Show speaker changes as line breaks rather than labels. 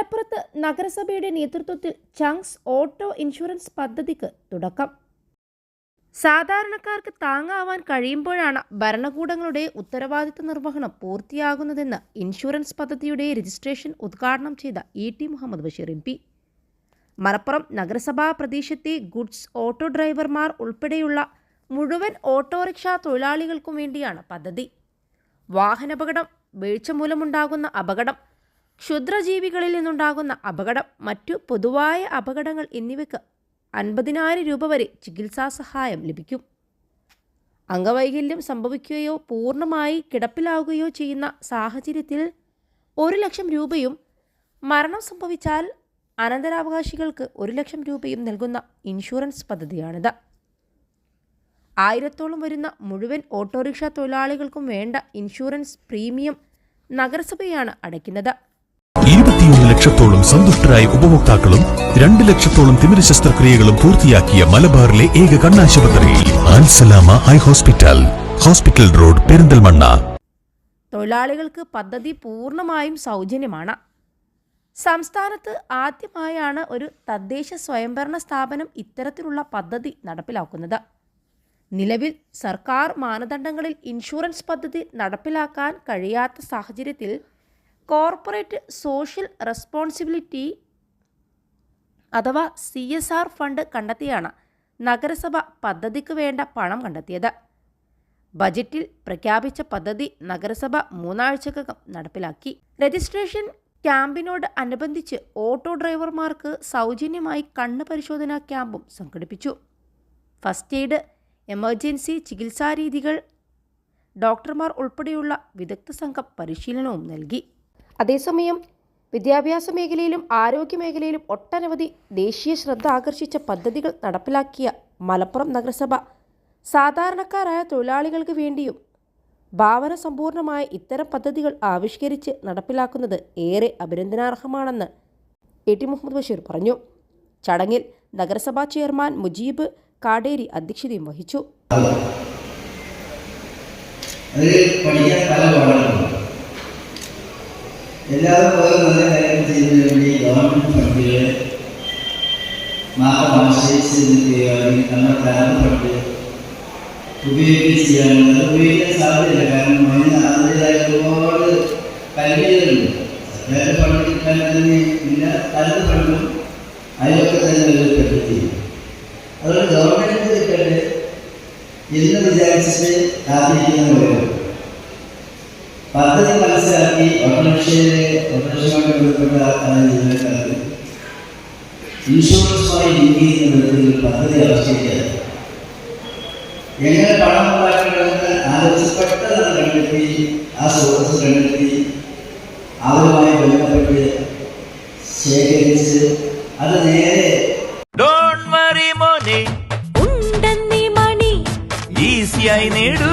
മലപ്പുറത്ത് നഗരസഭയുടെ നേതൃത്വത്തിൽ ചങ്സ് ഓട്ടോ ഇൻഷുറൻസ് പദ്ധതിക്ക് തുടക്കം. സാധാരണക്കാർക്ക് താങ്ങാവാൻ കഴിയുമ്പോഴാണ് ഭരണകൂടങ്ങളുടെ ഉത്തരവാദിത്ത നിർവഹണം പൂർത്തിയാകുന്നതെന്ന് ഇൻഷുറൻസ് പദ്ധതിയുടെ രജിസ്ട്രേഷൻ ഉദ്ഘാടനം ചെയ്ത E T Muhammad Basheer M P. Malappuram നഗരസഭാ പ്രദേശത്തെ ഗുഡ്സ് ഓട്ടോ ഡ്രൈവർമാർ ഉൾപ്പെടെയുള്ള മുഴുവൻ ഓട്ടോറിക്ഷ തൊഴിലാളികൾക്കും വേണ്ടിയാണ് പദ്ധതി. വാഹനപകടം വീഴ്ച മൂലമുണ്ടാകുന്ന അപകടം ക്ഷുദ്രജീവികളിൽ നിന്നുണ്ടാകുന്ന അപകടം മറ്റു പൊതുവായ അപകടങ്ങൾ എന്നിവയ്ക്ക് അൻപതിനായിരം രൂപ വരെ ചികിത്സാ സഹായം ലഭിക്കും. അംഗവൈകല്യം സംഭവിക്കുകയോ പൂർണമായി കിടപ്പിലാവുകയോ ചെയ്യുന്ന സാഹചര്യത്തിൽ ഒരു ലക്ഷം രൂപയും മരണം സംഭവിച്ചാൽ അനന്തരാവകാശികൾക്ക് ഒരു ലക്ഷം രൂപയും നൽകുന്ന ഇൻഷുറൻസ് പദ്ധതിയാണിത്. ആയിരത്തോളം വരുന്ന മുഴുവൻ ഓട്ടോറിക്ഷ തൊഴിലാളികൾക്കും വേണ്ട ഇൻഷുറൻസ് പ്രീമിയം നഗരസഭയാണ് അടയ്ക്കുന്നത്.
ലക്ഷത്തോളം സന്തുഷ്ടരായ ഉപഭോക്താക്കളും രണ്ട് ലക്ഷത്തോളം തിമിര ശസ്ത്രക്രിയകളും പൂർത്തിയാക്കിയ മലബാറിലെ ഏക കണ്ണാശുപത്രി. Ansalama eye hospital. Hospital road Perinthalmanna.
തൊഴിലാളികൾക്ക് പദ്ധതി പൂർണമായും സൗജന്യമാണ്. സംസ്ഥാനത്ത് ആദ്യമായാണ് ഒരു തദ്ദേശ സ്വയംഭരണ സ്ഥാപനം ഇത്തരത്തിലുള്ള പദ്ധതി നടപ്പിലാക്കുന്നത്. നിലവിൽ സർക്കാർ മാനദണ്ഡങ്ങളിൽ ഇൻഷുറൻസ് പദ്ധതി നടപ്പിലാക്കാൻ കഴിയാത്ത സാഹചര്യത്തിൽ കോർപ്പറേറ്റ് സോഷ്യൽ റെസ്പോൺസിബിലിറ്റി അഥവാ സി എസ് ആർ ഫണ്ട് കണ്ടെത്തിയാണ് നഗരസഭ പദ്ധതിക്ക് വേണ്ട പണം കണ്ടെത്തിയത്. ബജറ്റിൽ പ്രഖ്യാപിച്ച പദ്ധതി നഗരസഭ മൂന്നാഴ്ചക്കകം നടപ്പിലാക്കി. രജിസ്ട്രേഷൻ ക്യാമ്പിനോട് അനുബന്ധിച്ച് ഓട്ടോ ഡ്രൈവർമാർക്ക് സൗജന്യമായി കണ്ണ് പരിശോധനാ ക്യാമ്പും സംഘടിപ്പിച്ചു. ഫസ്റ്റ് എയ്ഡ് എമർജൻസി ചികിത്സാരീതികൾ ഡോക്ടർമാർ ഉൾപ്പെടെയുള്ള വിദഗ്ധ സംഘം പരിശീലനവും നൽകി. അതേസമയം വിദ്യാഭ്യാസ മേഖലയിലും ആരോഗ്യ മേഖലയിലും ഒട്ടനവധി ദേശീയ ശ്രദ്ധ ആകർഷിച്ച പദ്ധതികൾ നടപ്പിലാക്കിയ മലപ്പുറം നഗരസഭ. സാധാരണക്കാരായ തൊഴിലാളികൾക്ക് വേണ്ടിയും ഭാവന സമ്പൂർണമായ ഇത്തരം പദ്ധതികൾ ആവിഷ്കരിച്ച് നടപ്പിലാക്കുന്നത് ഏറെ അഭിനന്ദനാർഹമാണെന്ന് എ ടി മുഹമ്മദ് ബഷീർ പറഞ്ഞു. ചടങ്ങിൽ നഗരസഭാ ചെയർമാൻ മുജീബ് കാടേരി അധ്യക്ഷതയും വഹിച്ചു.
പഠിക്കാൻ പാഠങ്ങളുണ്ട് നല്ല കാര്യങ്ങൾ ചെയ്യുന്നതിന് വേണ്ടി ഗവൺമെന്റ് ഫണ്ടുകൾ മാത്രം ആശ്രയിച്ച് നിൽക്കുകയാണെങ്കിൽ നമ്മുടെ കരാർ ഫണ്ട് ഉപയോഗിക്കുകയും ചെയ്യാനുള്ളത് അത് ഉപയോഗിക്കാൻ സാധ്യതയില്ല. കാരണം അതിന് അതിന്റെതായ ഒരുപാട് പരിമിതികളുണ്ട്. സർക്കാർ ഫണ്ട് അതുകൊണ്ട് ഗവൺമെന്റ് കിട്ടട്ടെ എന്ന് വിചാരിച്ചിട്ട് കാത്തിരിക്കുന്നവരും പദ്ധതി മനസ്സിലാക്കി ഓട്ടോറിക്ഷയിലെ ഓട്ടോറിക്ഷയുമായി ബന്ധപ്പെട്ട ജീവനക്കാർക്ക് ഇൻഷുറൻസുമായി ലിങ്ക് ചെയ്യുന്ന വിധത്തിൽ പദ്ധതി ആവിഷ്കരിക്കുക എങ്ങനെ പണം ഉണ്ടാക്കണമെന്ന് ആലോചിച്ച് പെട്ടെന്ന് കണ്ടെത്തി ആ സ്രോതസ് കണ്ടെത്തി അവരുമായി ബന്ധപ്പെട്ട് ശേഖരിച്ച് അത് നേരെ
ഉണ്ടെന്നീ മണി.
ഈസിയായി നേടൂ.